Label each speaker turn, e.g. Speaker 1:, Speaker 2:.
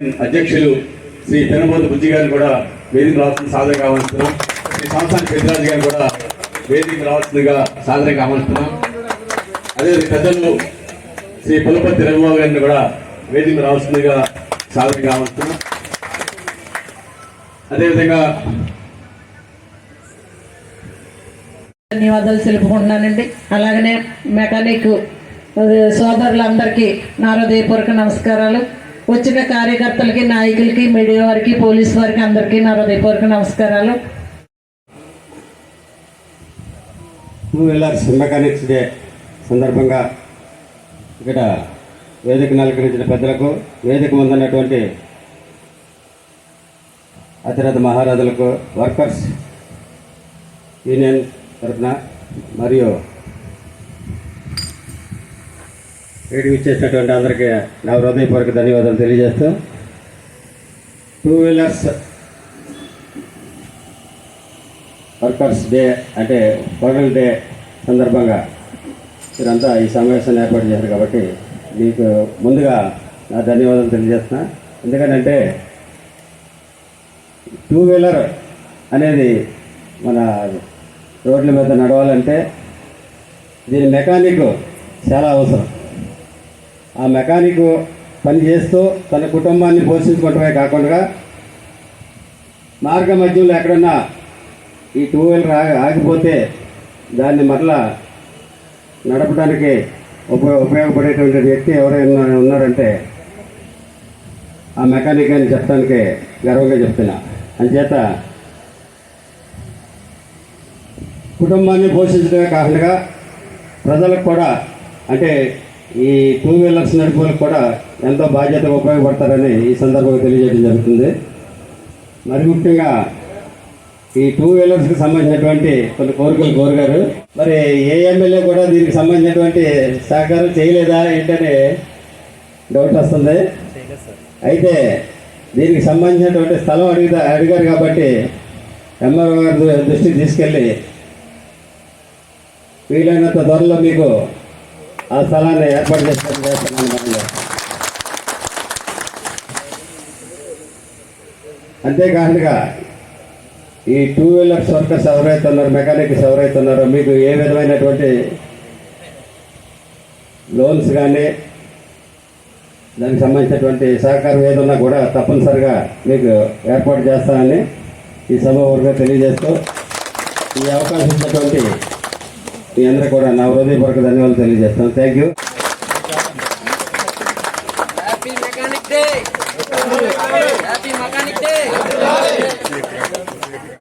Speaker 1: అధ్యక్షులు శ్రీ పెనబోతు బుద్ధి గారిని కూడా వేదిక రావాల్సిన సాధన ఆహ్వానిస్తున్నాం శ్రీ సంస్థాన పెద్దరాజు గారిని కూడా వేదిక రావాల్సిందిగా సాధన ఆహ్వానిస్తున్నాం అదే పెద్దలు శ్రీ పులపతి రఘుబాబు గారిని కూడా వేదిక రావాల్సిందిగా సాధన ఆహ్వానిస్తున్నాం అదేవిధంగా
Speaker 2: ధన్యవాదాలు తెలుపుకుంటున్నానండి. అలాగనే మెకానిక్ సోదరులందరికీ నా హృదయపూర్వక నమస్కారాలు. వచ్చిన కార్యకర్తలకి నాయకులకి మీడియా వారికి పోలీస్ వారికి అందరికీ నా హృదయపూర్వక నమస్కారాలు.
Speaker 3: నువ్వు వీలర్స్ మెకానిక్స్ డే సందర్భంగా. ఇక్కడ వేదిక నలకరించిన పెద్దలకు వేదిక ముందున్నటువంటి అతిరథ మహారాజులకు వర్కర్స్ యూనియన్ తరఫున మరియు వేడికి ఇచ్చేసినటువంటి అందరికీ నా హృదయపూర్వక ధన్యవాదాలు తెలియజేస్తూ. టూ వీలర్స్ వర్కర్స్ డే అంటే వరల్డ్ డే సందర్భంగా మీరంతా ఈ సమావేశాన్ని ఏర్పాటు చేశారు కాబట్టి మీకు ముందుగా నా ధన్యవాదాలు తెలియజేస్తున్నా. ఎందుకంటే టూ వీలర్ అనేది మన రోడ్ల మీద నడవాలంటే దీని మెకానిక్ చాలా అవసరం. ఆ మెకానిక్ పని చేస్తూ తన కుటుంబాన్ని పోషించుకోవటమే కాకుండా మార్గ మధ్యలో ఎక్కడన్నా ఈ టూ వీలర్ ఆగి ఆగిపోతే దాన్ని మరలా నడపడానికి ఉపయోగ ఉపయోగపడేటువంటి వ్యక్తి ఎవరైనా ఉన్నారంటే ఆ మెకానిక్ అని చెప్పడానికి గర్వంగా చెప్తున్నా. అంచేత కుటుంబాన్ని పోషించడమే కాకుండా ప్రజలకు కూడా అంటే ఈ టూ వీలర్స్ నడుపులకు కూడా ఎంతో బాధ్యతగా ఉపయోగపడతారని ఈ సందర్భంగా తెలియజేయడం జరుగుతుంది. మరి ముఖ్యంగా ఈ టూ వీలర్స్కి సంబంధించినటువంటి కొన్ని కోరికలు కోరుగారు. మరి ఏ ఎమ్మెల్యే కూడా దీనికి సంబంధించినటువంటి సహకారం చేయలేదా ఏంటని డౌట్ వస్తుంది. అయితే దీనికి సంబంధించినటువంటి స్థలం అడిగితే అడిగారు కాబట్టి ఎంఆర్ఓ గారి దృష్టికి తీసుకెళ్ళి వీలైనంత త్వరలో మీకు ఆ స్థలాన్ని ఏర్పాటు చేసినట్టు చేస్తున్నాను అంతేకాకుండా ఈ టూ వీలర్స్ వర్కర్స్ ఎవరైతే ఉన్నారో మెకానిక్స్ ఎవరైతే ఉన్నారో మీకు ఏ విధమైనటువంటి లోన్స్ కానీ దానికి సంబంధించినటువంటి సహకారం ఏదన్నా కూడా తప్పనిసరిగా మీకు ఏర్పాటు చేస్తానని ఈ సభ వర్గం తెలియజేస్తూ ఈ అవకాశం ఇచ్చినటువంటి మీ అందరూ కూడా నా హృదయపూర్వక ధన్యవాదాలు తెలియజేస్తాను థ్యాంక్ యూ
Speaker 4: మెకానిక్ డే